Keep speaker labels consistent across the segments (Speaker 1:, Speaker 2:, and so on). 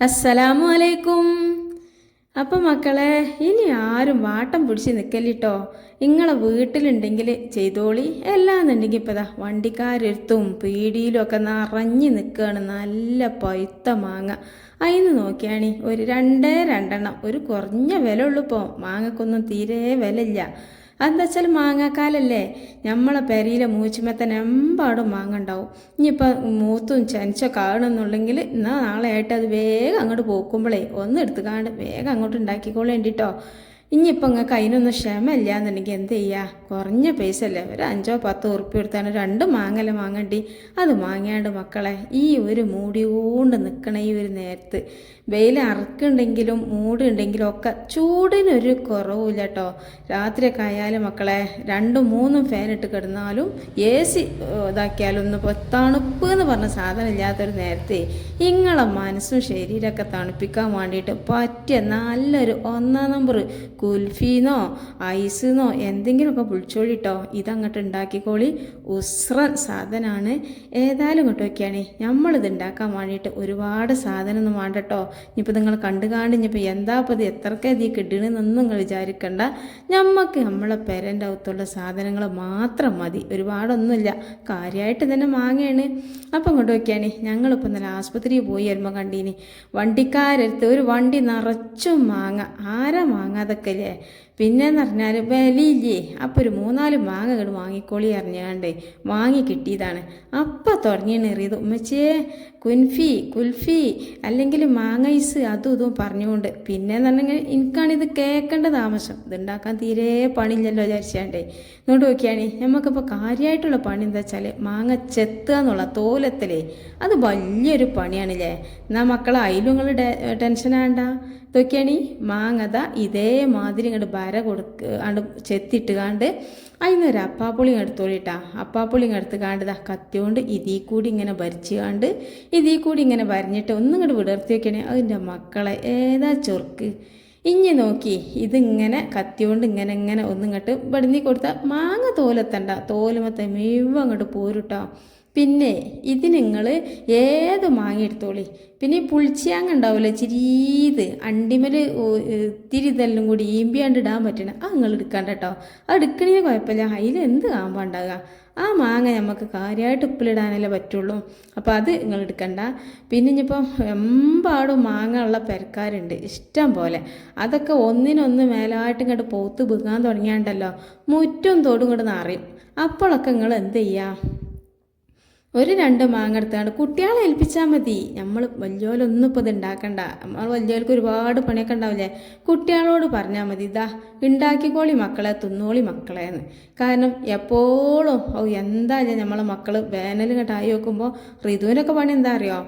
Speaker 1: അസ്സലാമു അലൈക്കും. അപ്പം മക്കളെ ഇനി ആരും വാട്ടം പിടിച്ച് നിൽക്കല്ലിട്ടോ നിങ്ങളെ വീട്ടിലുണ്ടെങ്കിൽ ചെയ്തോളി. എല്ലാന്നുണ്ടെങ്കിൽ ഇപ്പം ഇതാ വണ്ടിക്കാരെടുത്തും പീടിയിലും ഒക്കെ നിറഞ്ഞ് നിൽക്കുകയാണ് നല്ല പൈത്ത മാങ്ങ. അതിന് നോക്കിയാണി ഒരു രണ്ടേ രണ്ടെണ്ണം. ഒരു കുറഞ്ഞ വില ഉള്ളൂ ഇപ്പോൾ മാങ്ങക്കൊന്നും തീരെ വിലയില്ല. അതെന്താ വെച്ചാൽ മാങ്ങാക്കാലല്ലേ. നമ്മളെ പെരയിലെ മൂച്ചുമത്തന്നെ എമ്പാടും മാങ്ങ ഉണ്ടാവും ഇനിയിപ്പോൾ മൂത്തും ചനിച്ചോ ആകണമെന്നുണ്ടെങ്കിൽ എന്നാൽ നാളെ ആയിട്ട് അത് വേഗം അങ്ങോട്ട് പോക്കുമ്പോഴേ ഒന്ന് എടുത്തുകാണ്ട് വേഗം അങ്ങോട്ട് ഉണ്ടാക്കിക്കോളേണ്ടിട്ടോ. ഇനിയിപ്പോൾ നിങ്ങൾക്ക് അതിനൊന്നും ക്ഷമയില്ല എന്നുണ്ടെങ്കിൽ എന്ത് ചെയ്യുക കുറഞ്ഞ പൈസ അല്ലേ ഒരു അഞ്ചോ പത്തോ ഉറുപ്പ്യ എടുത്താണ് രണ്ട് മാങ്ങല മാങ്ങണ്ടി. അത് വാങ്ങിയാണ്ട് മക്കളെ ഈ ഒരു മൂടി കൊണ്ട് നിൽക്കണ ഈ ഒരു നേരത്ത് വെയിൽ അറക്കുണ്ടെങ്കിലും മൂടുണ്ടെങ്കിലും ഒക്കെ ചൂടിനൊരു കുറവില്ല കേട്ടോ രാത്രിയൊക്കെ ആയാലും മക്കളെ രണ്ടും മൂന്നും ഫാൻ ഇട്ട് കിടന്നാലും എ സി ഇതാക്കിയാലും ഒന്നും ഇപ്പോൾ തണുപ്പ് എന്ന് പറഞ്ഞ സാധനം ഇല്ലാത്തൊരു നേരത്തെ ഇങ്ങളെ മനസ്സും ശരീരമൊക്കെ തണുപ്പിക്കാൻ വേണ്ടിയിട്ട് പറ്റിയ നല്ലൊരു ഒന്നാം നമ്പർ കുൽഫീന്നോ ഐസ്ന്നോ എന്തെങ്കിലുമൊക്കെ പുളിച്ചോളിട്ടോ ഇതങ്ങോട്ട് ഉണ്ടാക്കിക്കോളി. ഉസ്ര സാധനമാണ് ഏതായാലും ഇങ്ങോട്ട് നോക്കിയാണേ. നമ്മളിത് ഉണ്ടാക്കാൻ വേണ്ടിയിട്ട് ഒരുപാട് സാധനമൊന്നും വേണ്ട കേട്ടോ ഇനിയിപ്പോൾ നിങ്ങൾ കണ്ടു കാണ്ട് ഇനിയിപ്പോൾ എന്താ ഇപ്പോൾ ഇത് എത്രക്ക ഇതീ കിട്ടണമെന്നൊന്നും നിങ്ങൾ വിചാരിക്കണ്ട. നമുക്ക് നമ്മളെ പെരന്റെ അകത്തുള്ള സാധനങ്ങൾ മാത്രം മതി. ഒരുപാടൊന്നുമില്ല. കാര്യമായിട്ട് തന്നെ മാങ്ങയാണ്. അപ്പം ഇങ്ങോട്ട് നോക്കിയാണേ. ഞങ്ങളിപ്പോൾ നല്ല ആസ്പത്രിയിൽ പോയി വരുമ്പോൾ കണ്ടീനി. വണ്ടിക്കാരടുത്ത് ഒരു വണ്ടി നിറച്ചും മാങ്ങ. ആരാ മാങ്ങാതൊക്കെ അല്ലേ പിന്നെന്ന് പറഞ്ഞാൽ വിലയില്ലേ? അപ്പോൾ ഒരു മൂന്നാൽ മാങ്ങ ഇങ്ങോട്ട് വാങ്ങിക്കോളി അറിഞ്ഞാണ്ട് വാങ്ങി കിട്ടിയതാണ്. അപ്പം തുടങ്ങിയാണ് എറിയത് ഉമ്മച്ചിയെ കുൻഫി കുൽഫി അല്ലെങ്കിൽ മാങ്ങൈസ് അതും ഇതും പറഞ്ഞുകൊണ്ട്. പിന്നെ എന്ന് പറഞ്ഞെങ്കിൽ എനിക്കാണിത് കേൾക്കേണ്ട താമസം. ഇതുണ്ടാക്കാൻ തീരെ പണിയില്ലല്ലോ വിചാരിച്ചാണ്ടേ. ഇങ്ങോട്ട് നോക്കിയാണേ നമുക്കിപ്പോൾ കാര്യമായിട്ടുള്ള പണി എന്താ വെച്ചാൽ മാങ്ങ ചെത്തുക എന്നുള്ള തോലത്തലേ. അത് വലിയൊരു പണിയാണല്ലേ? എന്നാൽ മക്കളെ അതിലും നിങ്ങൾ ടെൻഷൻ ഇതൊക്കെയാണ് മാങ്ങത ഇതേമാതിരി ഇങ്ങോട്ട് ബര കൊടുക്ക് അണ്ട് ചെത്തിയിട്ട് കാണ്ട് അതിനൊരു അപ്പാപ്പുളി എടുത്തോളിട്ടാ അപ്പാപ്പുളി എടുത്ത് കാണ്ടതാ കത്തിയോണ്ട് ഇതിൽ കൂടി ഇങ്ങനെ ഭരിച്ച് കാണ്ട് ഇതിൽ കൂടി ഇങ്ങനെ വരഞ്ഞിട്ട് ഒന്നും ഇങ്ങോട്ട് വിടർത്തി വെക്കണേ അതിന്റെ മക്കളെ ഏതാ ചൊർക്ക്. ഇഞ്ഞി നോക്കി ഇതിങ്ങനെ കത്തിയോണ്ട് ഇങ്ങനെ ഇങ്ങനെ ഒന്നിങ്ങോട്ട് വെടുന്നി കൊടുത്താൽ മാങ്ങ തോലെത്തണ്ട. തോലുമത്തെ മെയ്വ് അങ്ങോട്ട് പോരുട്ടോ. പിന്നെ ഇത് നിങ്ങൾ ഏത് മാങ്ങ പിന്നെ ഈ പുളിച്ചിയാങ്ങ ഉണ്ടാവില്ല ചിരീത്? അണ്ടിമൽ ഇത്തിരി ഇതെല്ലാം കൂടി ഈമ്പിയാണ്ട് ഇടാൻ പറ്റണ അത് നിങ്ങൾ എടുക്കണ്ട കേട്ടോ. അത് എടുക്കണേ കുഴപ്പമില്ല. അതിൽ എന്ത് കാമ്പ ഉണ്ടാകുക ആ മാങ്ങ നമുക്ക് കാര്യമായിട്ട് ഉപ്പിലിടാനല്ലേ പറ്റുള്ളൂ. അപ്പോൾ അത് നിങ്ങൾ എടുക്കണ്ട. പിന്നെ ഇനിയിപ്പോൾ എമ്പാടും മാങ്ങ ഉള്ള പെരക്കാരുണ്ട്. ഇഷ്ടം പോലെ. അതൊക്കെ ഒന്നിനൊന്ന് മേലായിട്ട് ഇങ്ങോട്ട് പോത്ത് വീങ്ങാൻ തുടങ്ങിയാണ്ടല്ലോ. മുറ്റും തോടും ഇങ്ങോട്ട് നിറയും. അപ്പോഴൊക്കെ നിങ്ങൾ എന്ത് ചെയ്യുക? ഒരു രണ്ട് മാങ്ങ എടുത്താണ്. കുട്ടികളെ ഏൽപ്പിച്ചാൽ മതി. നമ്മൾ വലിയോലൊന്നും ഇപ്പോൾ ഇത് ഉണ്ടാക്കണ്ട നമ്മൾ വലിയോലക്ക് ഒരുപാട് പണിയൊക്കെ ഉണ്ടാവില്ലേ കുട്ടികളോട് പറഞ്ഞാൽ മതി. ഇതാ ഉണ്ടാക്കിക്കോളി മക്കളെ തിന്നോളി മക്കളെ എന്ന് കാരണം എപ്പോഴും ഓ എന്താ നമ്മളെ മക്കൾ വേനൽ കേട്ടായി നോക്കുമ്പോൾ ഋതുവിനൊക്കെ പണി എന്താ അറിയോ?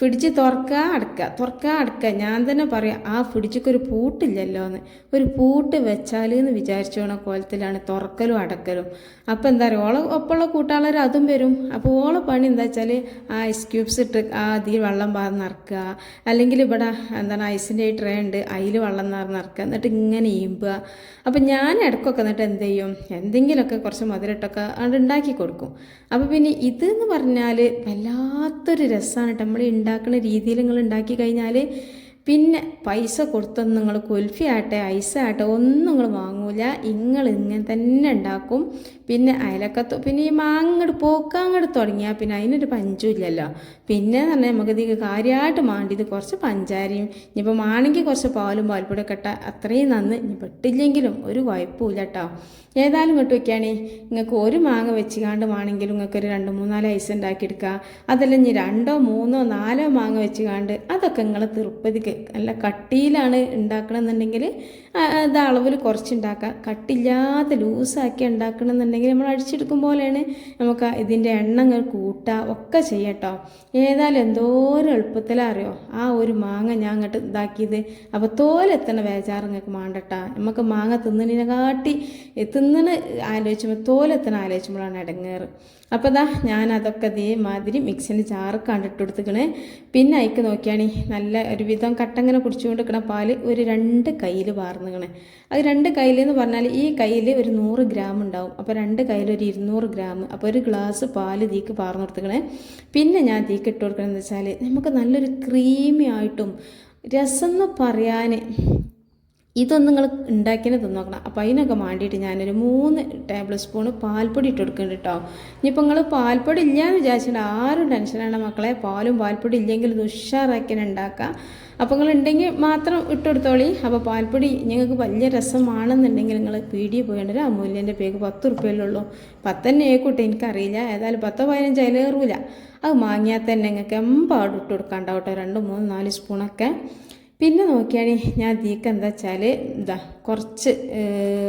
Speaker 1: ഫ്രിഡ്ജ് തുറക്കുക അടക്കുക തുറക്കുക അടക്കുക ഞാൻ തന്നെ പറയാം ആ ഫ്രിഡ്ജിക്ക് ഒരു പൂട്ടില്ലല്ലോ എന്ന് ഒരു പൂട്ട് വെച്ചാൽ എന്ന് വിചാരിച്ചോണ കോലത്തിലാണ് തുറക്കലും അടക്കലും. അപ്പോൾ എന്താ പറയുക ഓളെ ഒപ്പമുള്ള കൂട്ടാളർ അതും വരും. അപ്പോൾ ഓളെ പണി എന്താ വെച്ചാൽ ആ ഐസ് ക്യൂബ്സ് ഇട്ട് ആ അതിൽ വെള്ളം പാർന്ന് നിറക്കുക അല്ലെങ്കിൽ ഇവിടെ എന്താണ് ഐസിന്റെ ട്രേ ഉണ്ട് അതിൽ വെള്ളം നിറന്ന് നിറക്കുക എന്നിട്ട് ഇങ്ങനെ ഈമ്പുക. അപ്പം ഞാൻ ഇടക്കൊക്കെ എന്നിട്ട് എന്ത് ചെയ്യും? എന്തെങ്കിലുമൊക്കെ കുറച്ച് മധുരട്ടൊക്കെ അത് ഉണ്ടാക്കി കൊടുക്കും. അപ്പോൾ പിന്നെ ഇതെന്ന് പറഞ്ഞാൽ വല്ലാത്തൊരു രസമാണ് നമ്മൾ ഉണ്ടാക്കുന്ന രീതിയിൽ നിങ്ങൾ ഉണ്ടാക്കി കഴിഞ്ഞാൽ പിന്നെ പൈസ കൊടുത്തൊന്നും നിങ്ങൾ കുൽഫി ആട്ടെ ഐസ് ആട്ടെ ഒന്നും നിങ്ങൾ വാങ്ങൂല. നിങ്ങൾ ഇങ്ങനെ തന്നെ ഉണ്ടാക്കും പിന്നെ അയലക്കത്ത് പിന്നെ ഈ മാങ്ങട് പോക്കാങ്ങട് തുടങ്ങിയാൽ പിന്നെ അതിനൊരു പഞ്ചും ഇല്ലല്ലോ. പിന്നെ തന്നെ നമുക്ക് ഇത് കാര്യമായിട്ട് മാണ്ടിയത് കുറച്ച് പഞ്ചാരിയും ഇനിയിപ്പോൾ മാണെങ്കിൽ കുറച്ച് പാലും പാൽപ്പൊടിയൊക്കെ കെട്ട അത്രയും നന്ന് ഇനി പെട്ടില്ലെങ്കിലും ഒരു കുഴപ്പമില്ല കേട്ടോ ഏതായാലും ഇങ്ങോട്ട് വെക്കുകയാണേ നിങ്ങൾക്ക് ഒരു മാങ്ങ വെച്ച് കാണ്ട് വേണമെങ്കിലും നിങ്ങൾക്ക് ഒരു രണ്ട് മൂന്നാൽ ഐസ് ഉണ്ടാക്കിയെടുക്കുക അതല്ല ഇനി രണ്ടോ മൂന്നോ നാലോ മാങ്ങ വെച്ച് കാണ്ട് അതൊക്കെ നിങ്ങൾ തിരുപ്പതിക്ക് നല്ല കട്ടിയിലാണ് ഉണ്ടാക്കണമെന്നുണ്ടെങ്കിൽ അത് അളവിൽ കുറച്ചുണ്ടാക്കുക കട്ടില്ലാത്ത ലൂസാക്കി ഉണ്ടാക്കണമെന്നുണ്ടെങ്കിൽ നമ്മൾ അടിച്ചെടുക്കും പോലെയാണ് നമുക്ക് ഇതിന്റെ എണ്ണങ്ങൾ കൂട്ടുക ഒക്കെ ചെയ്യട്ടോ ഏതായാലും എന്തോരം എളുപ്പത്തിലറിയോ ആ ഒരു മാങ്ങ ഞാൻ അങ്ങോട്ട് ഇതാക്കിയത്. അപ്പോൾ തോലെത്തണ വേചാർ നിങ്ങൾക്ക് മാണ്ടട്ടാ നമുക്ക് മാങ്ങ തിന്നണിനെ കാട്ടി തിന്നണ ആലോചിച്ചുമ്പോൾ തോലെത്തണ ആലോചിക്കുമ്പോഴാണ് ഇടങ്ങേറ്. അപ്പോൾ ഇതാ ഞാൻ അതൊക്കെ ഇതേമാതിരി മിക്സിന്റെ ചാറ് കണ്ടിട്ട് കൊടുത്തിക്കണ് പിന്നെ അയക്ക് നോക്കിയാണി നല്ല ഒരുവിധം കട്ടങ്ങനെ കുടിച്ചുകൊണ്ട് നിൽക്കണ പാൽ ഒരു രണ്ട് കയ്യിൽ വാർന്നിക്കണേ. അത് രണ്ട് കയ്യിൽ എന്ന് പറഞ്ഞാൽ ഈ കയ്യിൽ ഒരു നൂറ് ഗ്രാം ഉണ്ടാവും. അപ്പോൾ രണ്ട് കയ്യിൽ ഒരു ഇരുന്നൂറ് ഗ്രാം അപ്പോൾ ഒരു ഗ്ലാസ് പാൽ തീക്ക് പാർന്ന് കൊടുത്തുക്കണേ പിന്നെ ഞാൻ തീക്ക് ഇട്ട് കൊടുക്കണമെന്ന് വെച്ചാൽ നമുക്ക് നല്ലൊരു ക്രീമി ആയിട്ടും രസം എന്ന് പറയാൻ ഇതൊന്നും നിങ്ങൾ ഉണ്ടാക്കിയത് തിന്നോക്കണം അപ്പോൾ അതിനൊക്കെ വേണ്ടിയിട്ട് ഞാനൊരു മൂന്ന് ടേബിൾ സ്പൂൺ പാൽപ്പൊടി ഇട്ട് കേട്ടോ ഇനിയിപ്പോൾ നിങ്ങൾ പാൽപ്പൊടി ഇല്ലയെന്ന് വിചാരിച്ചിട്ട് ആരും ടെൻഷനാണ് മക്കളെ. പാലും പാൽപ്പൊടി ഇല്ലെങ്കിൽ ഇത് ഉഷാറാക്കി ഉണ്ടാക്കാം. അപ്പോൾ നിങ്ങൾ ഉണ്ടെങ്കിൽ മാത്രം ഇട്ടെടുത്തോളി അപ്പോൾ പാൽപ്പൊടി ഞങ്ങൾക്ക് വലിയ രസമാണെന്നുണ്ടെങ്കിൽ നിങ്ങൾ പീടിയ പോയേണ്ടത് അമൂല്യന്റെ പേക്ക് പത്ത് റുപ്യയിലുള്ളൂ പത്തന്നെ ഏക്കൂട്ടെ എനിക്കറിയില്ല. ഏതായാലും പത്തോ പതിനഞ്ചോ അതിലേറൂല അത് വാങ്ങിയാൽ തന്നെ നിങ്ങൾക്ക് എമ്പാട് ഇട്ട് കൊടുക്കാണ്ടാവട്ടോ രണ്ട് മൂന്ന് നാല് സ്പൂണൊക്കെ പിന്നെ നോക്കിയാണെങ്കിൽ ഞാൻ ഇതിക്ക് എന്താ വെച്ചാൽ ഇതാ കുറച്ച്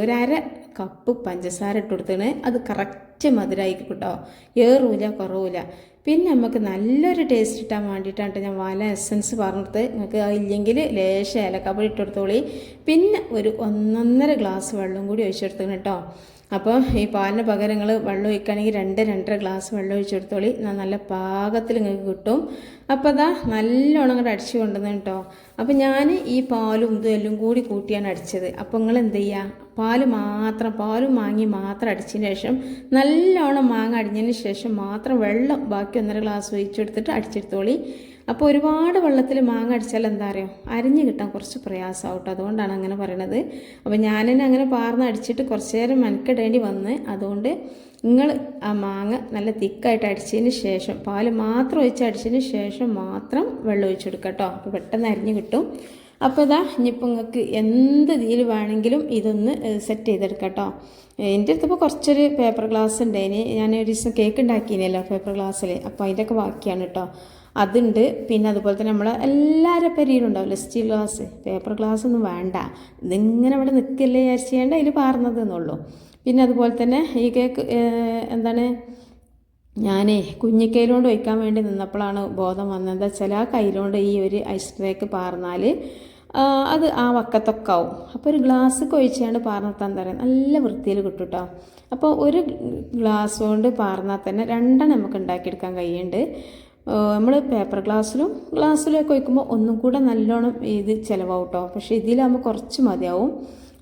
Speaker 1: ഒരര കപ്പ് പഞ്ചസാര ഇട്ട് കൊടുത്തണ്. അത് കറക്റ്റ് മധുരമായിരിക്കും കേട്ടോ. ഏറൂല കുറവില്ല പിന്നെ നമുക്ക് നല്ലൊരു ടേസ്റ്റ് കിട്ടാൻ വേണ്ടിയിട്ടാണ് ഞാൻ വാല എസൻസ് പറഞ്ഞിട്ട് നിങ്ങൾക്ക് ഇല്ലെങ്കിൽ ലേശ ഏലക്കാപ്പൊടി ഇട്ട് കൊടുത്തോളി. പിന്നെ ഒരു ഒന്നൊന്നര ഗ്ലാസ് വെള്ളം കൂടി ഒഴിച്ചെടുത്തണം കേട്ടോ. അപ്പോൾ ഈ പാലിന് പകരം നിങ്ങൾ വെള്ളം ഒഴിക്കുകയാണെങ്കിൽ രണ്ട് രണ്ടര ഗ്ലാസ് വെള്ളം ഒഴിച്ചെടുത്തോളി. നല്ല പാകത്തിൽ നിങ്ങൾക്ക് കിട്ടും. അപ്പോൾ അതാ നല്ലോണം കൂടെ അടിച്ച് കൊണ്ടുവന്നു കേട്ടോ. അപ്പോൾ ഞാൻ ഈ പാലും ഇതും എല്ലാം കൂടി കൂട്ടിയാണ് അടിച്ചത്. അപ്പോൾ നിങ്ങൾ എന്ത് ചെയ്യുക പാൽ മാത്രം പാലും മാങ്ങി മാത്രം അടിച്ചതിന് ശേഷം നല്ലോണം മാങ്ങ അടിഞ്ഞതിന് ശേഷം മാത്രം വെള്ളം ബാക്കി ഒന്നര ഗ്ലാസ് ഒഴിച്ചെടുത്തിട്ട് അടിച്ചെടുത്തോളി. അപ്പോൾ ഒരുപാട് വെള്ളത്തിൽ മാങ്ങ അടിച്ചാൽ എന്താ അറിയോ? അരിഞ്ഞ് കിട്ടാൻ കുറച്ച് പ്രയാസമാവും കേട്ടോ. അതുകൊണ്ടാണ് അങ്ങനെ പറയണത്. അപ്പോൾ ഞാൻ തന്നെ അങ്ങനെ പാർന്ന് അടിച്ചിട്ട് കുറച്ച് നേരം മെനക്കിടേണ്ടി വന്ന് അതുകൊണ്ട് നിങ്ങൾ ആ മാങ്ങ നല്ല തിക്കായിട്ട് അടിച്ചതിന് ശേഷം പാൽ മാത്രം ഒഴിച്ച് അടിച്ചതിന് ശേഷം മാത്രം വെള്ളം ഒഴിച്ച് കൊടുക്കുക അപ്പോൾ പെട്ടെന്ന് അരിഞ്ഞ് കിട്ടും. അപ്പോൾ ഇതാ ഇനിയിപ്പോൾ നിങ്ങൾക്ക് എന്ത് ഇതിൽ വേണമെങ്കിലും ഇതൊന്ന് സെറ്റ് ചെയ്തെടുക്കാം കേട്ടോ. എന്റെ അടുത്തിപ്പോൾ കുറച്ചൊരു പേപ്പർ ഗ്ലാസ് ഉണ്ടായിന് ഞാൻ ഒരു ദിവസം കേക്ക് ഉണ്ടാക്കിനല്ലോ പേപ്പർ ഗ്ലാസ്സിൽ അപ്പോൾ അതിന്റെയൊക്കെ ബാക്കിയാണ് കേട്ടോ. അതുണ്ട്. പിന്നെ അതുപോലെ തന്നെ നമ്മൾ എല്ലാവരുടെ പെരിയിലും ഉണ്ടാവില്ല? സ്റ്റീൽ ഗ്ലാസ് പേപ്പർ ഗ്ലാസ് ഒന്നും വേണ്ട. ഇതിങ്ങനെ ഇവിടെ നിൽക്കല്ലേ വിചാരിച്ചുകൊണ്ട് അതിൽ പാർന്നത് എന്നുള്ളൂ. പിന്നെ അതുപോലെ തന്നെ ഈ കേക്ക് എന്താണ് ഞാനേ കുഞ്ഞിക്കൈലോണ്ട് വയ്ക്കാൻ വേണ്ടി നിന്നപ്പോഴാണ് ബോധം വന്നത്. എന്താ വെച്ചാൽ ആ കയ്യിലോണ്ട് ഈ ഒരു ഐസ് കേക്ക് പാർന്നാൽ അത് ആ വക്കത്തൊക്കെ ആവും. അപ്പോൾ ഒരു ഗ്ലാസ് കൊഴിച്ചാണ്ട് പാർന്നെത്താൻ തരാം നല്ല വൃത്തിയിൽ കിട്ടും കേട്ടോ അപ്പോൾ ഒരു ഗ്ലാസ് കൊണ്ട് പാർന്നാൽ തന്നെ രണ്ടെണ്ണം നമുക്ക് ഉണ്ടാക്കിയെടുക്കാൻ കഴിയുന്നുണ്ട്. നമ്മൾ പേപ്പർ ഗ്ലാസ്സിലും ഗ്ലാസ്സിലൊക്കെ ഒഴിക്കുമ്പോൾ ഒന്നും കൂടെ നല്ലോണം ഇത് ചിലവാകും കേട്ടോ പക്ഷേ ഇതിലാകുമ്പോൾ കുറച്ച് മതിയാവും.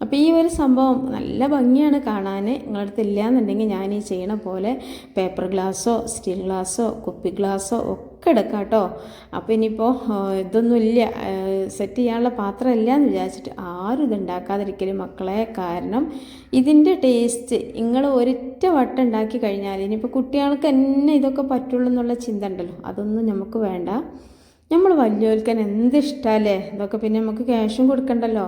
Speaker 1: അപ്പോൾ ഈ ഒരു സംഭവം നല്ല ഭംഗിയാണ് കാണാൻ നിങ്ങളടുത്ത് ഇല്ലയെന്നുണ്ടെങ്കിൽ ഞാൻ ഈ ചെയ്യണ പോലെ പേപ്പർ ഗ്ലാസ്സോ സ്റ്റീൽ ഗ്ലാസ്സോ കുപ്പി ഗ്ലാസ്സോ ഒക്കെ എടുക്കാം കേട്ടോ അപ്പോൾ ഇനിയിപ്പോൾ ഇതൊന്നും ഇല്ല സെറ്റ് ചെയ്യാനുള്ള പാത്രം ഇല്ല എന്ന് വിചാരിച്ചിട്ട് ആരും ഇത് ഉണ്ടാക്കാതിരിക്കലും മക്കളെ. കാരണം ഇതിന്റെ ടേസ്റ്റ് നിങ്ങൾ ഒരൊറ്റ വട്ടം ഉണ്ടാക്കി കഴിഞ്ഞാൽ ഇനിയിപ്പോൾ കുട്ടികൾക്ക് തന്നെ ഇതൊക്കെ പറ്റുള്ളൂ എന്നുള്ള ചിന്ത ഉണ്ടല്ലോ. അതൊന്നും നമുക്ക് വേണ്ട. നമ്മൾ വലിയവർക്ക് എന്ത് ഇഷ്ടമല്ലേ ഇതൊക്കെ പിന്നെ നമുക്ക് ക്യാഷും കൊടുക്കണ്ടല്ലോ.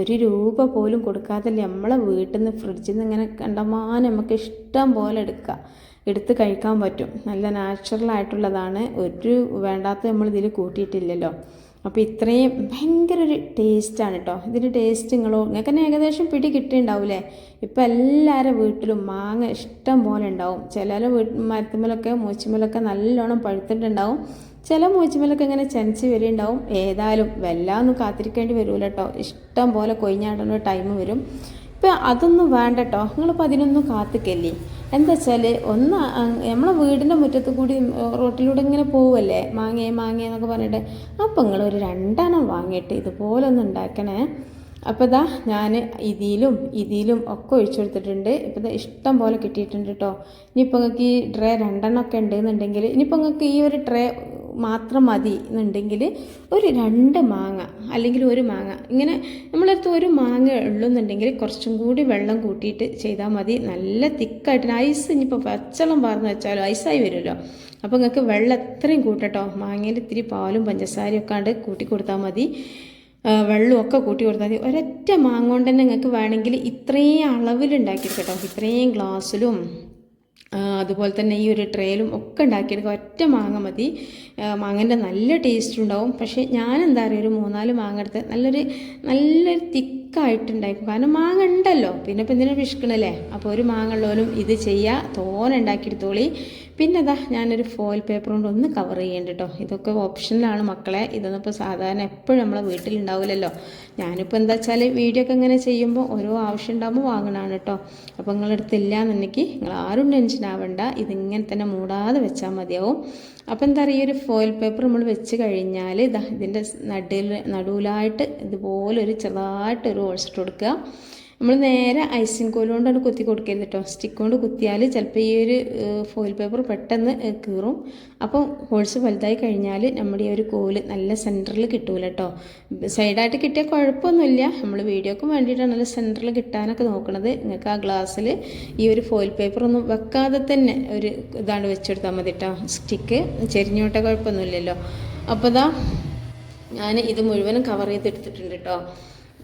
Speaker 1: ഒരു രൂപ പോലും കൊടുക്കാതല്ലേ നമ്മളെ വീട്ടിൽ നിന്ന് ഫ്രിഡ്ജിൽ നിന്ന് ഇങ്ങനെ കണ്ടമാനം നമുക്ക് ഇഷ്ടം പോലെ എടുക്കുക എടുത്ത് കഴിക്കാൻ പറ്റും. നല്ല നാച്ചുറൽ ആയിട്ടുള്ളതാണ്. ഒരു വേണ്ടാത്ത നമ്മൾ ഇതിൽ കൂട്ടിയിട്ടില്ലല്ലോ. അപ്പോൾ ഇത്രയും ഭയങ്കര ഒരു ടേസ്റ്റാണ് കേട്ടോ ഇതിന്റെ ടേസ്റ്റ് നിങ്ങളോ നിങ്ങൾക്ക് തന്നെ ഏകദേശം പിടി കിട്ടിയിട്ടുണ്ടാവില്ലേ ഇപ്പം എല്ലാവരുടെ വീട്ടിലും മാങ്ങ ഇഷ്ടം പോലെ ഉണ്ടാവും ചില വീട്ട് മരത്തുമ്മലൊക്കെ മൂച്ചിമ്മലൊക്കെ നല്ലോണം പഴുത്തിട്ടുണ്ടാവും. ചില മൂച്ചിമ്മലൊക്കെ ഇങ്ങനെ ചെനച്ച് വരുന്നുണ്ടാവും ഏതായാലും വല്ലാതൊന്നും കാത്തിരിക്കേണ്ടി വരൂല കേട്ടോ ഇഷ്ടം പോലെ കൊയിഞ്ഞാടുന്ന ടൈം വരും. ഇപ്പം അതൊന്നും വേണ്ട കേട്ടോ നിങ്ങൾ അതിനൊന്നും കാത്തിക്കല്ലേ? എന്താ വെച്ചാൽ ഒന്ന് നമ്മളെ വീടിന്റെ മുറ്റത്ത് കൂടി റോട്ടിലൂടെ ഇങ്ങനെ പോവല്ലേ? മാങ്ങയെ മാങ്ങയെന്നൊക്കെ പറഞ്ഞിട്ട്. അപ്പം നിങ്ങൾ ഒരു രണ്ടെണ്ണം വാങ്ങിയിട്ട് ഇതുപോലെ ഒന്ന് ഉണ്ടാക്കണേ. അപ്പോൾ ഇതാ ഞാൻ ഇതിലും ഇതിലും ഒക്കെ ഒഴിച്ചു കൊടുത്തിട്ടുണ്ട്. ഇപ്പോൾ ഇതാ ഇഷ്ടം പോലെ കിട്ടിയിട്ടുണ്ട് കേട്ടോ ഇനിയിപ്പോൾ നിങ്ങൾക്ക് ഈ ട്രേ രണ്ടെണ്ണം ഒക്കെ ഉണ്ടെന്നുണ്ടെങ്കിൽ ഇനിയിപ്പോൾ നിങ്ങൾക്ക് ഈ ഒരു ട്രേ മാത്രം മതി എന്നുണ്ടെങ്കിൽ ഒരു രണ്ട് മാങ്ങ അല്ലെങ്കിൽ ഒരു മാങ്ങ. ഇങ്ങനെ നമ്മളടുത്ത് ഒരു മാങ്ങ ഉള്ളുന്നുണ്ടെങ്കിൽ കുറച്ചും കൂടി വെള്ളം കൂട്ടിയിട്ട് ചെയ്താൽ മതി. നല്ല തിക്കായിട്ട് ഐസ് ഇനിയിപ്പോൾ പച്ചളം പാർന്ന് വെച്ചാലും ഐസായി വരുമല്ലോ. അപ്പോൾ നിങ്ങൾക്ക് വെള്ളം എത്രയും കൂട്ടട്ടോ. മാങ്ങയിൽ ഇത്തിരി പാലും പഞ്ചസാരയും ഒക്കെ ആണ്ട് കൂട്ടി കൊടുത്താൽ മതി. വെള്ളമൊക്കെ കൂട്ടി കൊടുത്താൽ മതി. ഒരൊറ്റ മാങ്ങ കൊണ്ട് തന്നെ നിങ്ങൾക്ക് വേണമെങ്കിൽ ഇത്രയും അളവിലുണ്ടാക്കിയെടുക്കട്ടോ ഇത്രയും ഗ്ലാസ്സിലും അതുപോലെ തന്നെ ഈ ഒരു ട്രേയിലും ഒക്കെ ഉണ്ടാക്കിയെടുക്കുക ഒറ്റ മാങ്ങ മതി. മാങ്ങന്റെ നല്ല ടേസ്റ്റ് ഉണ്ടാവും. പക്ഷേ ഞാൻ എന്താ പറയുക ഒരു മൂന്നാൽ മാങ്ങ എടുത്ത് നല്ലൊരു നല്ലൊരു തിക്കായിട്ടുണ്ടായിരിക്കും കാരണം മാങ്ങ ഉണ്ടല്ലോ. പിന്നെ ഇപ്പം എന്തിനാണ് വിഷ്കണല്ലേ അപ്പോൾ ഒരു മാങ്ങ ഉള്ളവരും ഇത് ചെയ്യുക തോനെ ഉണ്ടാക്കിയെടുത്തോളി. പിന്നെ അതാ ഞാനൊരു ഫോയിൽ പേപ്പർ കൊണ്ട് ഒന്ന് കവർ ചെയ്യേണ്ട കേട്ടോ ഇതൊക്കെ ഓപ്ഷനിലാണ് മക്കളെ. ഇതൊന്നും ഇപ്പോൾ സാധാരണ എപ്പോഴും നമ്മളെ വീട്ടിലുണ്ടാവില്ലല്ലോ ഞാനിപ്പോൾ എന്താ വെച്ചാൽ വീഡിയോ ഒക്കെ ഇങ്ങനെ ചെയ്യുമ്പോൾ ഓരോ ആവശ്യം ഉണ്ടാകുമ്പോൾ വാങ്ങണതാണ് കേട്ടോ അപ്പോൾ നിങ്ങളടുത്ത് ഇല്ല എന്നുണ്ടെങ്കിൽ നിങ്ങൾ ആരും ടെൻഷൻ ആവണ്ട. ഇതിങ്ങനെ തന്നെ മൂടാതെ വെച്ചാൽ മതിയാവും. അപ്പോൾ എന്താ പറയുക ഈ ഒരു ഫോയിൽ പേപ്പർ നമ്മൾ വെച്ച് കഴിഞ്ഞാൽ ഇതാ ഇതിന്റെ നടുവിൽ നടുവിലായിട്ട് ഇതുപോലെ ഒരു ചെറുതായിട്ട് ഒരു കൊടുക്കുക. നമ്മൾ നേരെ ഐസിങ് കോൽ കൊണ്ടാണ് കുത്തി കൊടുക്കരുത് കേട്ടോ സ്റ്റിക്ക് കൊണ്ട് കുത്തിയാൽ ചിലപ്പോൾ ഈ ഒരു ഫോയിൽ പേപ്പർ പെട്ടെന്ന് കീറും. അപ്പോൾ ഹോൾസ് വലുതായി കഴിഞ്ഞാൽ നമ്മുടെ ഈ ഒരു കോൽ നല്ല സെന്ററിൽ കിട്ടൂല കേട്ടോ സൈഡായിട്ട് കിട്ടിയാൽ കുഴപ്പമൊന്നുമില്ല നമ്മൾ വീഡിയോക്ക് വേണ്ടിയിട്ടാണ് നല്ല സെന്ററിൽ കിട്ടാനൊക്കെ നോക്കണത്. നിങ്ങൾക്ക് ആ ഗ്ലാസ്സിൽ ഈ ഒരു ഫോയിൽ പേപ്പർ ഒന്നും വെക്കാതെ തന്നെ ഒരു ഇതാണ് വെച്ചെടുത്താൽ മതി കേട്ടോ സ്റ്റിക്ക് ചെരിഞ്ഞോട്ടെ കുഴപ്പമൊന്നുമില്ലല്ലോ അപ്പോൾ ഇതാ ഞാൻ ഇത് മുഴുവനും കവർ ചെയ്തെടുത്തിട്ടുണ്ട് കേട്ടോ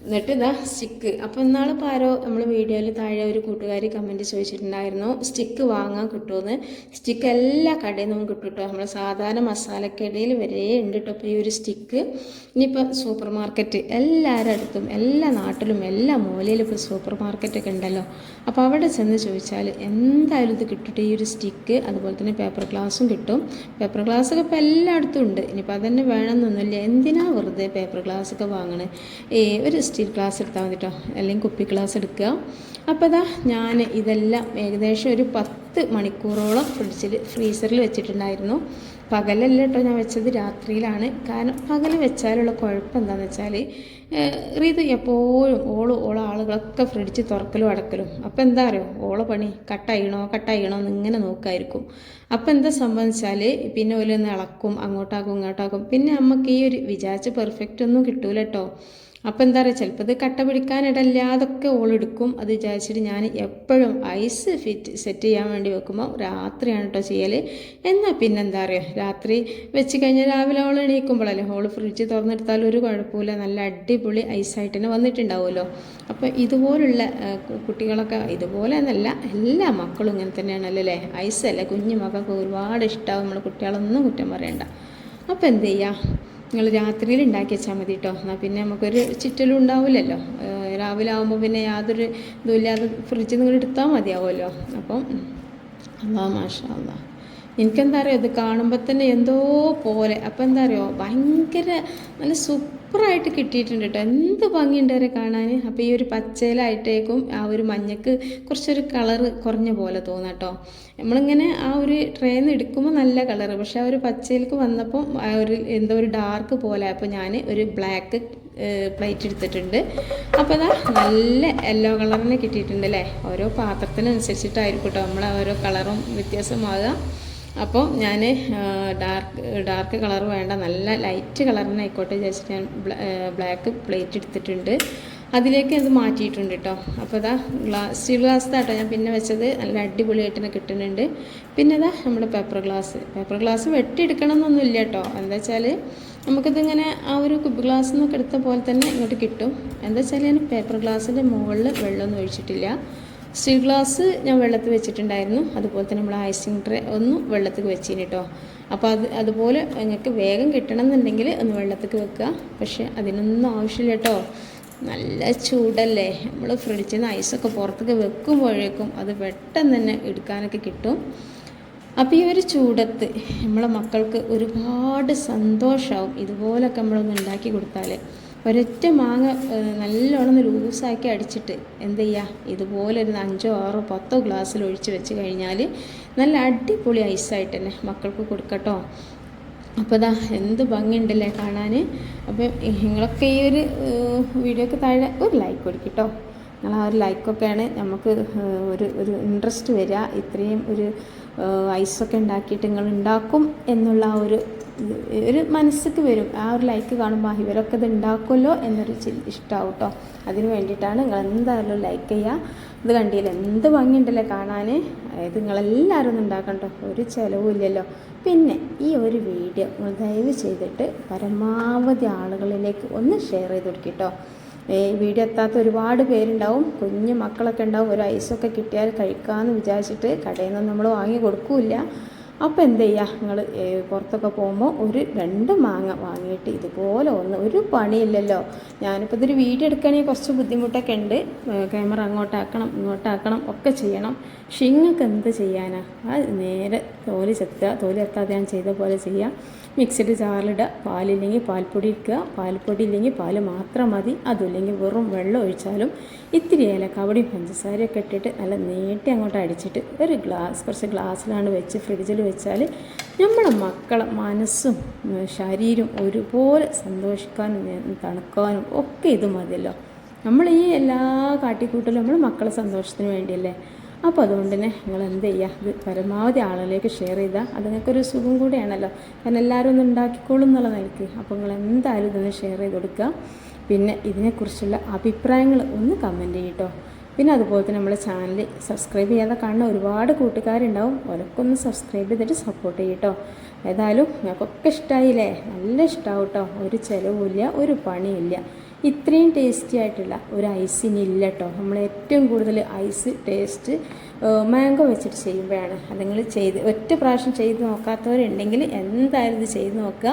Speaker 1: എന്നിട്ട് ഇതാ സ്റ്റിക്ക് അപ്പോൾ ഇന്നാൾ ആരോ നമ്മൾ വീഡിയോയിൽ താഴെ ഒരു കൂട്ടുകാരി കമന്റ് ചോദിച്ചിട്ടുണ്ടായിരുന്നു സ്റ്റിക്ക് വാങ്ങാൻ കിട്ടുമെന്ന് സ്റ്റിക്ക് എല്ലാ കടയിൽ നിന്നും കിട്ടും കേട്ടോ നമ്മൾ സാധാരണ മസാലക്കടയിൽ വരെ ഉണ്ട് കേട്ടോ ഇപ്പോൾ ഈ ഒരു സ്റ്റിക്ക് ഇനിയിപ്പോൾ സൂപ്പർ മാർക്കറ്റ് എല്ലാവരുടെ അടുത്തും എല്ലാ നാട്ടിലും എല്ലാ മൂലയിലും ഇപ്പോൾ സൂപ്പർ മാർക്കറ്റൊക്കെ ഉണ്ടല്ലോ. അപ്പോൾ അവിടെ ചെന്ന് ചോദിച്ചാൽ എന്തായാലും ഇത് കിട്ടിയിട്ട് ഈ ഒരു സ്റ്റിക്ക് അതുപോലെ തന്നെ പേപ്പർ ഗ്ലാസും കിട്ടും. പേപ്പർ ഗ്ലാസ്സൊക്കെ ഇപ്പോൾ എല്ലായിടത്തും ഉണ്ട്. ഇനിയിപ്പോൾ അതന്നെ വേണമെന്നൊന്നുമില്ല. എന്തിനാ വെറുതെ പേപ്പർ ഗ്ലാസ്സൊക്കെ വാങ്ങണേ? ഈ ഒരു സ്റ്റീൽ ഗ്ലാസ് എടുത്താൽ മതി അല്ലെങ്കിൽ കുപ്പി ഗ്ലാസ് എടുക്കുക. അപ്പോൾ അതാ ഞാൻ ഇതെല്ലാം ഏകദേശം ഒരു പത്ത് മണിക്കൂറോളം ഫ്രിഡ്ജിൽ ഫ്രീസറിൽ വെച്ചിട്ടുണ്ടായിരുന്നു. പകലല്ല കേട്ടോ ഞാൻ വെച്ചത് രാത്രിയിലാണ്. കാരണം പകൽ വെച്ചാലുള്ള കുഴപ്പം എന്താണെന്ന് വെച്ചാൽ ഇത് എപ്പോഴും ഓൾ ഓള ആളുകളൊക്കെ ഫ്രിഡ്ജ് തുറക്കലും അടക്കലും. അപ്പോൾ എന്താ അറിയോ? ഓള പണി കട്ടയണോ കട്ടയണോ എന്ന് ഇങ്ങനെ നോക്കായിരിക്കും. അപ്പോൾ എന്താ സംഭവിച്ചാൽ പിന്നെ ഓലൊന്ന് ഇളക്കും അങ്ങോട്ടാക്കും ഇങ്ങോട്ടാക്കും. പിന്നെ നമുക്ക് ഈ ഒരു വിചാരിച്ച പെർഫെക്റ്റ് ഒന്നും കിട്ടൂല കേട്ടോ അപ്പോൾ എന്താ പറയുക ചിലപ്പോൾ ഇത് കട്ട പിടിക്കാനിടല്ലാതൊക്കെ ഓളെടുക്കും അത് വിചാരിച്ചിട്ട് ഞാൻ എപ്പോഴും ഐസ് ഫിറ്റ് സെറ്റ് ചെയ്യാൻ വേണ്ടി വെക്കുമ്പോൾ രാത്രിയാണ് കേട്ടോ ചെയ്യൽ എന്നാൽ പിന്നെ എന്താ പറയുക രാത്രി വെച്ച് കഴിഞ്ഞാൽ രാവിലെ ഓൾ എണീക്കുമ്പോഴല്ലേ ഹോൾ ഫ്രിഡ്ജ് തുറന്നെടുത്താൽ ഒരു കുഴപ്പമില്ല നല്ല അടിപൊളി ഐസായിട്ട് തന്നെ വന്നിട്ടുണ്ടാവുമല്ലോ. അപ്പോൾ ഇതുപോലുള്ള കുട്ടികളൊക്കെ ഇതുപോലെ എന്നല്ല എല്ലാ മക്കളും ഇങ്ങനെ തന്നെയാണല്ലോ അല്ലേ? ഐസ് ഐസല്ലേ കുഞ്ഞു മക്കൾക്ക് ഒരുപാട് ഇഷ്ടമാവും നമ്മൾ കുട്ടികളൊന്നും കുറ്റം പറയണ്ട. അപ്പോൾ എന്ത് ചെയ്യുക നിങ്ങൾ രാത്രിയിൽ ഉണ്ടാക്കി വെച്ചാൽ മതി കേട്ടോ എന്നാൽ പിന്നെ നമുക്കൊരു ചുറ്റലും ഉണ്ടാവില്ലല്ലോ. രാവിലെ ആകുമ്പോൾ പിന്നെ യാതൊരു ഇതുമില്ലാതെ ഫ്രിഡ്ജിൽ നിങ്ങൾ എടുത്താൽ മതിയാവുമല്ലോ. അപ്പം അല്ലാ മാഷാ അല്ലാ എനിക്കെന്താ അറിയോ ഇത് കാണുമ്പോൾ തന്നെ എന്തോ പോലെ. അപ്പം എന്താ അറിയോ ഭയങ്കര നല്ല സൂപ്പറായിട്ട് കിട്ടിയിട്ടുണ്ട് കേട്ടോ എന്ത് ഭംഗിയുണ്ട് അവരെ കാണാൻ? അപ്പോൾ ഈ ഒരു പച്ചയിലായിട്ടേക്കും ആ ഒരു മഞ്ഞക്ക് കുറച്ചൊരു കളറ് കുറഞ്ഞ പോലെ തോന്നാം കേട്ടോ നമ്മളിങ്ങനെ ആ ഒരു ട്രെയിൻ എടുക്കുമ്പോൾ നല്ല കളറ് പക്ഷേ ആ ഒരു പച്ചയിലേക്ക് വന്നപ്പോൾ ആ ഒരു എന്തോ ഒരു ഡാർക്ക് പോലെ അപ്പോൾ ഞാൻ ഒരു ബ്ലാക്ക് പ്ലേറ്റ് എടുത്തിട്ടുണ്ട്. അപ്പോൾ അതാ നല്ല യെല്ലോ കളറിന് കിട്ടിയിട്ടുണ്ട് അല്ലേ ഓരോ പാത്രത്തിനനുസരിച്ചിട്ടായിരിക്കും കേട്ടോ നമ്മളെ ഓരോ കളറും വ്യത്യാസമാകുക അപ്പോൾ ഞാൻ ഡാർക്ക് ഡാർക്ക് കളർ വേണ്ട നല്ല ലൈറ്റ് കളറിന് ആയിക്കോട്ടെ വിചാരിച്ചിട്ട് ഞാൻ ബ്ലാക്ക് പ്ലേറ്റ് എടുത്തിട്ടുണ്ട്. അതിലേക്ക് അത് മാറ്റിയിട്ടുണ്ട് കേട്ടോ അപ്പോൾ ഇതാ ഗ്ലാസ് സ്റ്റീൽ ഗ്ലാസ് കേട്ടോ ഞാൻ പിന്നെ വെച്ചത്. നല്ല അടിപൊളിയായിട്ട് തന്നെ കിട്ടുന്നുണ്ട്. പിന്നെ ഇതാ നമ്മുടെ പേപ്പർ ഗ്ലാസ് പേപ്പർ ഗ്ലാസ് വെട്ടിയെടുക്കണം എന്നൊന്നുമില്ല കേട്ടോ എന്താ വെച്ചാൽ നമുക്കിതിങ്ങനെ ആ ഒരു കുബ് ഗ്ലാസ് എന്നൊക്കെ എടുത്ത പോലെ തന്നെ ഇങ്ങോട്ട് കിട്ടും. എന്താ വെച്ചാൽ ഞാൻ പേപ്പർ ഗ്ലാസിന്റെ മുകളിൽ വെള്ളമൊന്നും ഒഴിച്ചിട്ടില്ല. സ്റ്റീൽ ഗ്ലാസ് ഞാൻ വെള്ളത്തിൽ വെച്ചിട്ടുണ്ടായിരുന്നു. അതുപോലെ തന്നെ നമ്മൾ ഐസിങ് ട്രേ ഒന്നും വെള്ളത്തിൽ വെച്ചിന് കേട്ടോ അപ്പോൾ അത് അതുപോലെ നിങ്ങൾക്ക് വേഗം കിട്ടണം എന്നുണ്ടെങ്കിൽ ഒന്ന് വെള്ളത്തിൽ വെക്കുക. പക്ഷേ അതിനൊന്നും ആവശ്യമില്ല കേട്ടോ നല്ല ചൂടല്ലേ. നമ്മൾ ഫ്രിഡ്ജിൽ നിന്ന് ഐസൊക്കെ പുറത്തേക്ക് വെക്കുമ്പോഴേക്കും അത് പെട്ടെന്ന് തന്നെ എടുക്കാനൊക്കെ കിട്ടും. അപ്പോൾ ഈ ഒരു ചൂടത്ത് നമ്മളെ മക്കൾക്ക് ഒരുപാട് സന്തോഷമാവും ഇതുപോലൊക്കെ നമ്മളൊന്ന് ഉണ്ടാക്കി കൊടുത്താൽ ഒരൊറ്റ മാങ്ങ നല്ലോണം ലൂസാക്കി അടിച്ചിട്ട് എന്ത് ചെയ്യുക ഇതുപോലെ ഒരു അഞ്ചോ ആറോ പത്തോ ഗ്ലാസ്സിൽ ഒഴിച്ച് വെച്ച് കഴിഞ്ഞാൽ നല്ല അടിപൊളി ഐസായിട്ട് തന്നെ മക്കൾക്ക് കൊടുക്കട്ടോ. അപ്പോൾ ഇതാ എന്ത് ഭംഗിയുണ്ടല്ലേ കാണാൻ അപ്പം നിങ്ങളൊക്കെ ഈ ഒരു വീഡിയോക്ക് താഴെ ഒരു ലൈക്ക് കൊടുക്കട്ടോ കേട്ടോ നിങ്ങൾ ആ ഒരു ലൈക്കൊക്കെയാണ് നമുക്ക് ഒരു ഒരു ഇൻട്രസ്റ്റ് വരിക ഇത്രയും ഒരു ഐസൊക്കെ ഉണ്ടാക്കിയിട്ട് നിങ്ങൾ ഉണ്ടാക്കും എന്നുള്ള ആ ഒരു ഒരു മനസ്സിക്ക് വരും. ആ ഒരു ലൈക്ക് കാണുമ്പോൾ ഇവരൊക്കെ ഇത് ഉണ്ടാക്കുമല്ലോ എന്നൊരു ഇഷ്ടമാവും കേട്ടോ അതിന് വേണ്ടിയിട്ടാണ് നിങ്ങൾ എന്തായാലും ലൈക്ക് ചെയ്യുക ഇത് കണ്ടില്ല? എന്ത് ഭംഗിയുണ്ടല്ലേ കാണാൻ? അതായത് നിങ്ങളെല്ലാവരും ഒന്ന് ഉണ്ടാക്കണ്ടോ ഒരു ചിലവും ഇല്ലല്ലോ. പിന്നെ ഈ ഒരു വീഡിയോ നിങ്ങൾ ദയവ് ചെയ്തിട്ട് പരമാവധി ആളുകളിലേക്ക് ഒന്ന് ഷെയർ ചെയ്ത് കൊടുക്കും കേട്ടോ വീഡിയോ എത്താത്ത ഒരുപാട് പേരുണ്ടാവും. കുഞ്ഞു മക്കളൊക്കെ ഉണ്ടാവും. ഒരു ഐസൊക്കെ കിട്ടിയാൽ കഴിക്കാമെന്ന് വിചാരിച്ചിട്ട് കടയിൽ നിന്ന് നമ്മൾ വാങ്ങി കൊടുക്കൂല അപ്പോൾ എന്ത് ചെയ്യുക നിങ്ങൾ പുറത്തൊക്കെ പോകുമ്പോൾ ഒരു രണ്ട് മാങ്ങ വാങ്ങിയിട്ട് ഇതുപോലെ ഒന്ന് ഒരു പണിയില്ലല്ലോ. ഞാനിപ്പോൾ ഇതൊരു വീഡിയോ എടുക്കുകയാണെങ്കിൽ കുറച്ച് ബുദ്ധിമുട്ടൊക്കെ ഉണ്ട്. ക്യാമറ അങ്ങോട്ടാക്കണം ഇങ്ങോട്ടാക്കണം ഒക്കെ ചെയ്യണം. പക്ഷെ ഇങ്ങൾക്ക് എന്ത് ചെയ്യാനാ? അത് നേരെ തോലി ചെത്തുക തോലി എത്താതെ ഞാൻ ചെയ്ത പോലെ ചെയ്യുക മിക്സിഡ് ജാറിലിടുക പാലില്ലെങ്കിൽ പാൽപ്പൊടി ഇടുക പാൽപ്പൊടി ഇല്ലെങ്കിൽ പാൽ മാത്രം മതി. അതുമില്ലെങ്കിൽ വെറും വെള്ളം ഒഴിച്ചാലും ഇത്തിരി ഏലക്കാവടിയും പഞ്ചസാരയൊക്കെ ഇട്ടിട്ട് നല്ല നീട്ടി അങ്ങോട്ട് അടിച്ചിട്ട് ഒരു ഗ്ലാസ് കുറച്ച് ഗ്ലാസ്സിലാണ് വെച്ച് ഫ്രിഡ്ജിൽ വെച്ചാൽ നമ്മളെ മക്കളെ മനസ്സും ശരീരം ശരീരവും ഒരുപോലെ സന്തോഷിക്കാനും തണുക്കാനും ഒക്കെ ഇത് മതിയല്ലോ. നമ്മൾ ഈ എല്ലാ കാട്ടിക്കൂട്ടലും നമ്മൾ മക്കളെ സന്തോഷത്തിന് വേണ്ടിയല്ലേ? അപ്പോൾ അതുകൊണ്ട് തന്നെ നിങ്ങൾ എന്ത് ചെയ്യുക? ഇത് പരമാവധി ആളുകളിലേക്ക് ഷെയർ ചെയ്താൽ അത് നിങ്ങൾക്കൊരു സുഖം കൂടിയാണല്ലോ. കാരണം എല്ലാവരും ഒന്ന് ഉണ്ടാക്കിക്കോളും എന്നുള്ള നിലയ്ക്ക്. അപ്പോൾ നിങ്ങൾ എന്തായാലും ഇതൊന്ന് ഷെയർ ചെയ്ത് കൊടുക്കുക. പിന്നെ ഇതിനെക്കുറിച്ചുള്ള അഭിപ്രായങ്ങൾ ഒന്ന് കമന്റ് ചെയ്യട്ടോ പിന്നെ അതുപോലെ തന്നെ നമ്മുടെ ചാനൽ സബ്സ്ക്രൈബ് ചെയ്യാതെ കാണുന്ന ഒരുപാട് കൂട്ടുകാരുണ്ടാവും. അവരൊക്കെ ഒന്ന് സബ്സ്ക്രൈബ് ചെയ്തിട്ട് സപ്പോർട്ട് ചെയ്യട്ടോ. ഏതായാലും ഞങ്ങൾക്കൊക്കെ ഇഷ്ടമായില്ലേ നല്ല ഇഷ്ടമാവും കേട്ടോ ഒരു ചിലവുമില്ല ഒരു പണിയില്ല ഇത്രയും ടേസ്റ്റി ആയിട്ടുള്ള ഒരു ഐസിന് ഇല്ല കേട്ടോ നമ്മൾ ഏറ്റവും കൂടുതൽ ഐസ് ടേസ്റ്റ് മാംഗോ വെച്ചിട്ട് ചെയ്യുമ്പോഴാണ്. അത് ചെയ്ത് ഒറ്റ പ്രാവശ്യം ചെയ്ത് നോക്കാത്തവരുണ്ടെങ്കിൽ എന്തായാലും ഇത് ചെയ്ത് നോക്കുക.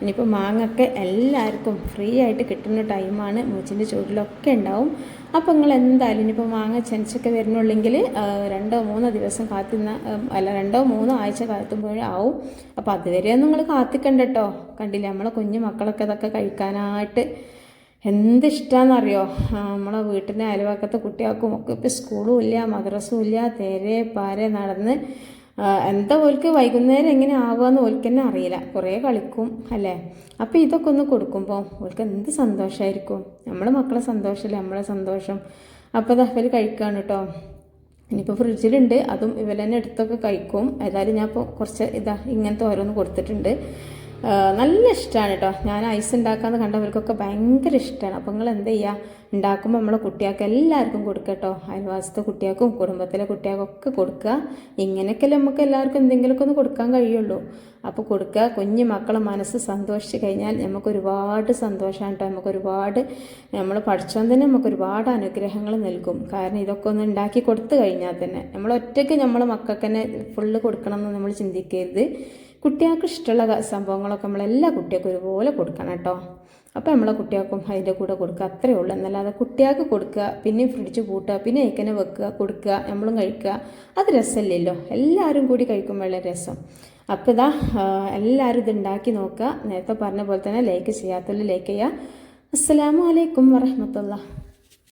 Speaker 1: ഇനിയിപ്പോൾ മാങ്ങൊക്കെ എല്ലാവർക്കും ഫ്രീ ആയിട്ട് കിട്ടുന്ന ടൈമാണ് മൂച്ചിന്റെ ചുവട്ടിലൊക്കെ ഉണ്ടാവും. അപ്പോൾ നിങ്ങൾ എന്തായാലും ഇനിയിപ്പോൾ മാങ്ങ ചെനച്ചൊക്കെ വരുന്നുള്ളെങ്കിൽ രണ്ടോ മൂന്നോ ദിവസം കാത്തുന്ന അല്ല രണ്ടോ മൂന്നോ ആഴ്ച കാത്തുമ്പോഴാവും അപ്പോൾ അതുവരെ നിങ്ങൾ കാത്തിക്കണ്ട കണ്ടില്ലേ നമ്മളെ കുഞ്ഞു മക്കളൊക്കെ ഇതൊക്കെ കഴിക്കാനായിട്ട് എന്ത് ഇഷ്ടമാണെന്നറിയോ നമ്മളെ വീട്ടിന്റെ അയൽവക്കത്തെ കുട്ടികൾക്കും ഒക്കെ ഇപ്പോൾ സ്കൂളും ഇല്ല മദ്രസും ഇല്ല തേരെ പാരെ നടന്ന് എന്താ ഓൽക്ക് വൈകുന്നേരം എങ്ങനെ ആവുകയെന്ന് ഓൽക്ക് തന്നെ അറിയില്ല. കുറേ കളിക്കും അല്ലേ? അപ്പോൾ ഇതൊക്കെ ഒന്ന് കൊടുക്കുമ്പോൾ ഓൽക്ക് എന്ത് സന്തോഷമായിരിക്കും നമ്മളെ മക്കളെ സന്തോഷമല്ലേ നമ്മളെ സന്തോഷം. അപ്പോൾ അത് അവർ കഴിക്കുകയാണ് കേട്ടോ ഇനിയിപ്പോൾ ഫ്രിഡ്ജിലുണ്ട് അതും ഇവർ എടുത്തൊക്കെ കഴിക്കും. ഏതായാലും ഞാൻ ഇപ്പോൾ കുറച്ച് ഇതാ ഇങ്ങനത്തെ ഓരോന്ന് കൊടുത്തിട്ടുണ്ട്. നല്ല ഇഷ്ടമാണ് കേട്ടോ ഞാൻ ഐസ് ഉണ്ടാക്കാന്ന് കണ്ടവർക്കൊക്കെ ഭയങ്കര ഇഷ്ടമാണ് അപ്പോൾ നിങ്ങൾ എന്ത് ചെയ്യുക ഉണ്ടാക്കുമ്പോൾ നമ്മളെ കുട്ടികൾക്ക് എല്ലാവർക്കും കൊടുക്കുക കേട്ടോ അയൽവാസത്തെ കുട്ടികൾക്കും കുടുംബത്തിലെ കുട്ടികൾക്കൊക്കെ കൊടുക്കുക. ഇങ്ങനെയൊക്കെയല്ലേ നമുക്ക് എല്ലാവർക്കും എന്തെങ്കിലുമൊക്കെ ഒന്ന് കൊടുക്കാൻ കഴിയുള്ളൂ. അപ്പോൾ കൊടുക്കുക. കുഞ്ഞു മക്കളെ മനസ്സ് സന്തോഷിച്ച് കഴിഞ്ഞാൽ നമുക്ക് ഒരുപാട് സന്തോഷമാണ് കേട്ടോ നമുക്ക് ഒരുപാട് നമ്മൾ പഠിച്ചോൻ തന്നെ നമുക്ക് ഒരുപാട് അനുഗ്രഹങ്ങൾ നൽകും. കാരണം ഇതൊക്കെ ഒന്ന് ഉണ്ടാക്കി കൊടുത്തു കഴിഞ്ഞാൽ തന്നെ. നമ്മൾ ഒറ്റയ്ക്ക് നമ്മൾ മക്കൾക്ക് തന്നെ ഫുള്ള് കൊടുക്കണം എന്ന് നമ്മൾ ചിന്തിക്കരുത്. കുട്ടികൾക്ക് ഇഷ്ടമുള്ള സംഭവങ്ങളൊക്കെ നമ്മൾ എല്ലാ കുട്ടികൾക്കും ഒരുപോലെ കൊടുക്കണം കേട്ടോ. അപ്പോൾ നമ്മളെ കുട്ടികൾക്കും അതിന്റെ കൂടെ കൊടുക്കുക അത്രയേ ഉള്ളൂ. എന്നല്ലാതെ കുട്ടികൾക്ക് കൊടുക്കുക പിന്നെ ഫ്രിഡ്ജ് പൂട്ടുക പിന്നെ ഏക്കനെ വെക്കുക കൊടുക്കുക നമ്മളും കഴിക്കുക അത് രസമില്ലല്ലോ. എല്ലാവരും കൂടി കഴിക്കുമ്പോഴുള്ള രസം. അപ്പോൾ ഇതാ എല്ലാവരും ഇത് ഉണ്ടാക്കി നോക്കുക. നേരത്തെ പറഞ്ഞ പോലെ തന്നെ ലൈക്ക് ചെയ്യാത്തവർ ലൈക്ക് ചെയ്യുക. അസ്സലാമു അലൈക്കും വറഹമത്തുള്ള